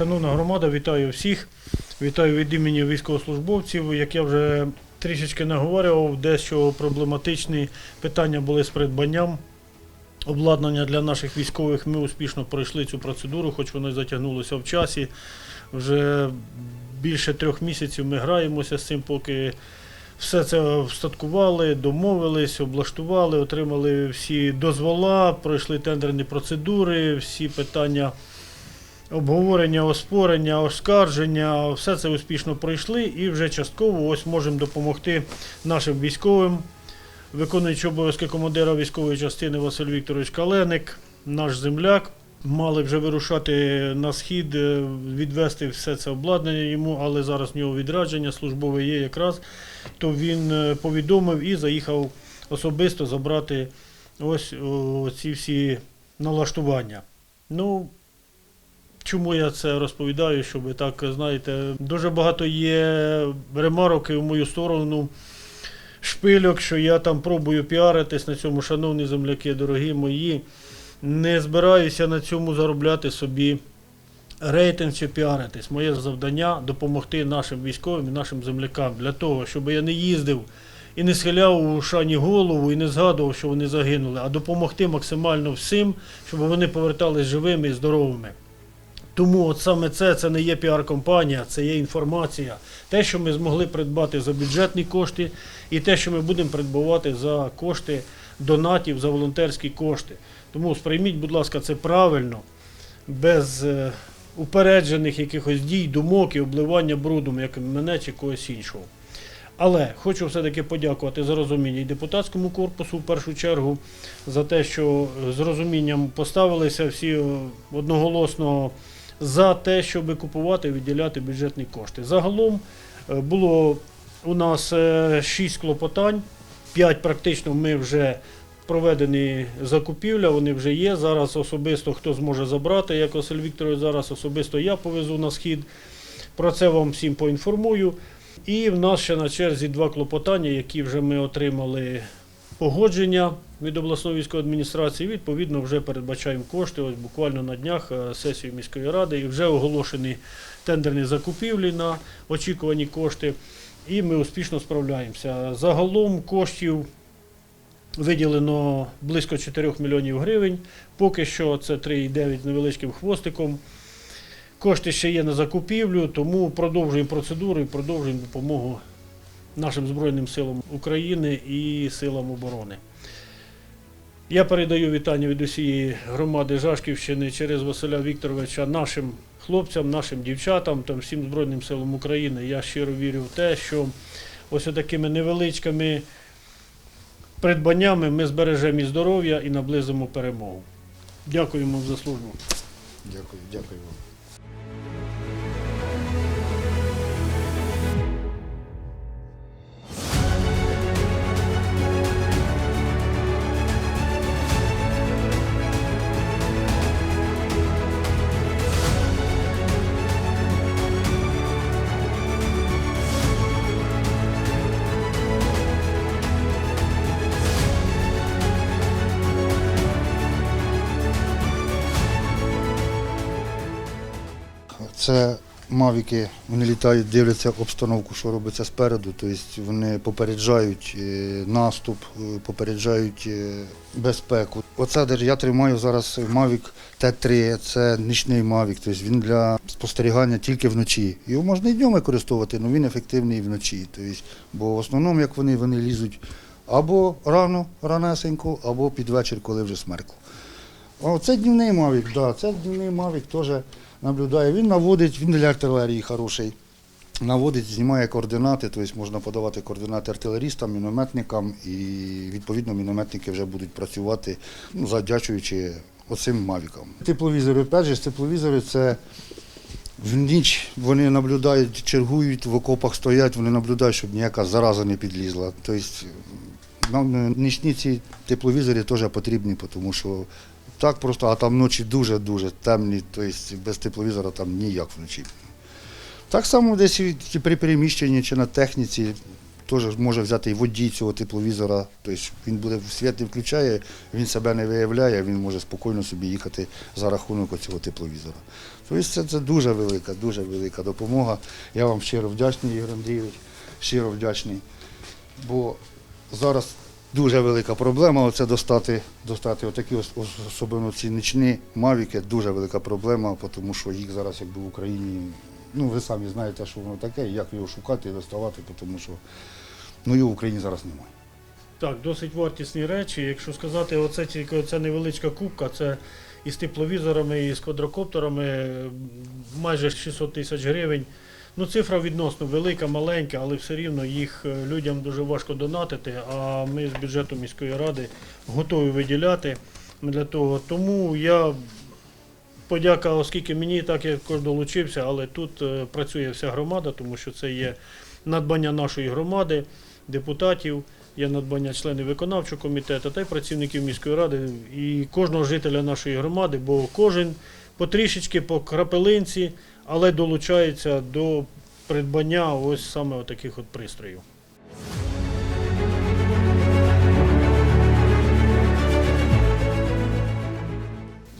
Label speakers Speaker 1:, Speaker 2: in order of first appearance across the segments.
Speaker 1: Шановна громада, вітаю всіх. Вітаю від імені військовослужбовців. Як я вже трішечки наговорював, дещо проблематичні питання були з придбанням обладнання для наших військових. Ми успішно пройшли цю процедуру, хоч воно й затягнулося в часі. Вже більше трьох місяців ми граємося з цим, поки все це встаткували, домовились, облаштували, отримали всі дозвола, пройшли тендерні процедури, всі питання обговорення, оспорення, оскарження, все це успішно пройшли і вже частково ось можемо допомогти нашим військовим. Виконуючи обов'язки командира військової частини Василь Вікторович Каленик, наш земляк. Мали вже вирушати на схід, е, відвести все це обладнання йому, але зараз в нього відрадження службове є якраз. То він е, повідомив і заїхав особисто забрати ось ці всі налаштування. Ну, Чому я це розповідаю, щоб так знаєте, дуже багато є ремарок і в мою сторону шпильок, що я там пробую піаритись на цьому, шановні земляки, дорогі мої. Не збираюся на цьому заробляти собі рейтинг чи піаритись. Моє завдання допомогти нашим військовим і нашим землякам для того, щоб я не їздив і не схиляв у шані голову і не згадував, що вони загинули, а допомогти максимально всім, щоб вони повертались живими і здоровими. Тому от саме це, це не є піар-компанія, це є інформація. Те, що ми змогли придбати за бюджетні кошти, і те, що ми будемо придбавати за кошти донатів, за волонтерські кошти. Тому сприйміть, будь ласка, це правильно, без е, упереджених якихось дій, думок і обливання брудом, як мене чи когось іншого. Але хочу все-таки подякувати за розуміння і депутатському корпусу в першу чергу, за те, що з розумінням поставилися всі е, одноголосно за те, щоб купувати і виділяти бюджетні кошти. Загалом е, було у нас 6 клопотань, 5 практично ми вже проведені закупівля, вони вже є. Зараз особисто хто зможе забрати, як Василь Вікторович, зараз особисто я повезу на схід. Про це вам всім поінформую. І в нас ще на черзі два клопотання, які вже ми отримали погодження від обласної військової адміністрації. Відповідно, вже передбачаємо кошти. Ось буквально на днях е, сесію міської ради і вже оголошені тендерні закупівлі на очікувані кошти. І ми успішно справляємося. Загалом коштів виділено близько 4 мільйонів гривень. Поки що це 3,9 з невеличким хвостиком. Кошти ще є на закупівлю, тому продовжуємо процедуру і продовжуємо допомогу нашим Збройним силам України і силам оборони. Я передаю вітання від усієї громади Жашківщини через Василя Вікторовича нашим хлопцям, нашим дівчатам, там, всім Збройним силам України. Я щиро вірю в те, що ось такими невеличкими придбаннями ми збережемо і здоров'я і наблизимо перемогу. Дякуємо за службу.
Speaker 2: Дякую, дякую вам. Це мавіки, вони літають, дивляться обстановку, що робиться спереду. Тобто вони попереджають е, наступ, е, попереджають е, безпеку. Оце я тримаю зараз Mavic Т3, це нічний Mavic, тобто він для спостерігання тільки вночі. Його можна і днем використовувати, але він ефективний вночі. Тобто, бо в основному, як вони, вони лізуть або рано, ранесенько, або під вечір, коли вже смеркло. О, це днівний Mavic, да, це днівний Mavic теж наблюдає. Він наводить, він для артилерії хороший. Наводить, знімає координати, тобто можна подавати координати артилерістам, мінометникам, і відповідно мінометники вже будуть працювати, ну, завдячуючи оцим мавікам. Тепловізори, опять тепловізори це в ніч вони наблюдають, чергують, в окопах стоять, вони наблюдають, щоб ніяка зараза не підлізла. Тобто нам нічні ці тепловізори теж потрібні, тому що так просто, а там ночі дуже-дуже темні, тобто без тепловізора там ніяк вночі. Так само десь при переміщенні чи на техніці теж може взяти і водій цього тепловізора. Тобто він буде світ не включає, він себе не виявляє, він може спокійно собі їхати за рахунок цього тепловізора. Тобто це, це дуже велика, дуже велика допомога. Я вам щиро вдячний, Ігор Андрійович, щиро вдячний. Бо зараз дуже велика проблема оце достати, достати отакі ос- ос- особливо ці нічні мавіки, дуже велика проблема, тому що їх зараз якби в Україні, ну ви самі знаєте, що воно таке, як його шукати і доставати, тому що ну, його в Україні зараз немає.
Speaker 1: Так, досить вартісні речі. Якщо сказати, оце тільки оця невеличка кубка, це із тепловізорами, і з квадрокоптерами майже 600 тисяч гривень. Ну, цифра відносно велика, маленька, але все рівно їх е, людям дуже важко донатити. А ми з бюджету міської ради готові виділяти для того. Тому я подяка, оскільки мені так я також долучився, але тут е, працює вся громада, тому що це є надбання нашої громади, депутатів, є надбання членів виконавчого комітету та й працівників міської ради і кожного жителя нашої громади, бо кожен потрішечки по крапелинці, але долучається до придбання ось саме таких от пристроїв.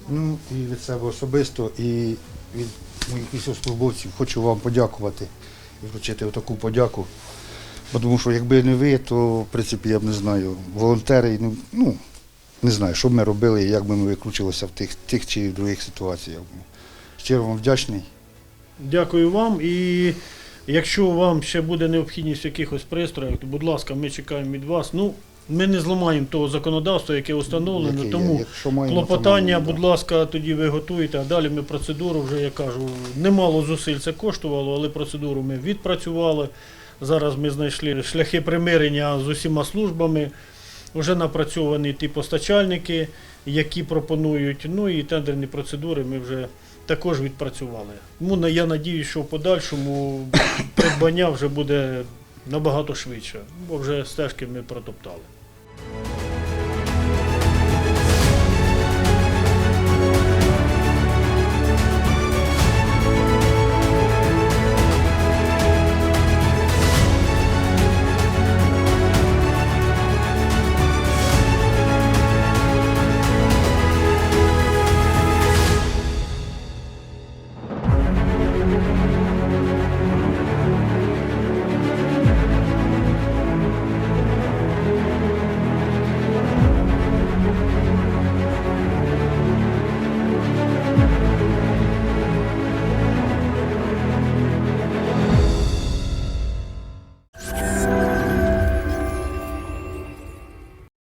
Speaker 2: Ну і від себе особисто, і від моїх військовослужбовців хочу вам подякувати і вручити отаку подяку. Бо Тому що якби не ви, то в принципі я б не знаю, волонтери, ну, ну не знаю, що б ми робили, як би ми викручувалися в тих, тих чи других ситуаціях. Щиро вам вдячний.
Speaker 1: Дякую вам. І якщо вам ще буде необхідність в якихось пристроях, то будь ласка, ми чекаємо від вас. Ну, ми не зламаємо того законодавства, яке установлено,
Speaker 2: Яке
Speaker 1: тому
Speaker 2: маємо,
Speaker 1: клопотання, будь ласка, тоді ви готуєте, а далі ми процедуру вже, я кажу, немало зусиль це коштувало, але процедуру ми відпрацювали. Зараз ми знайшли шляхи примирення з усіма службами. Вже напрацьовані ті постачальники, які пропонують. Ну і тендерні процедури ми вже також відпрацювали. Тому я надію, що в подальшому придбання вже буде набагато швидше, бо вже стежки ми протоптали.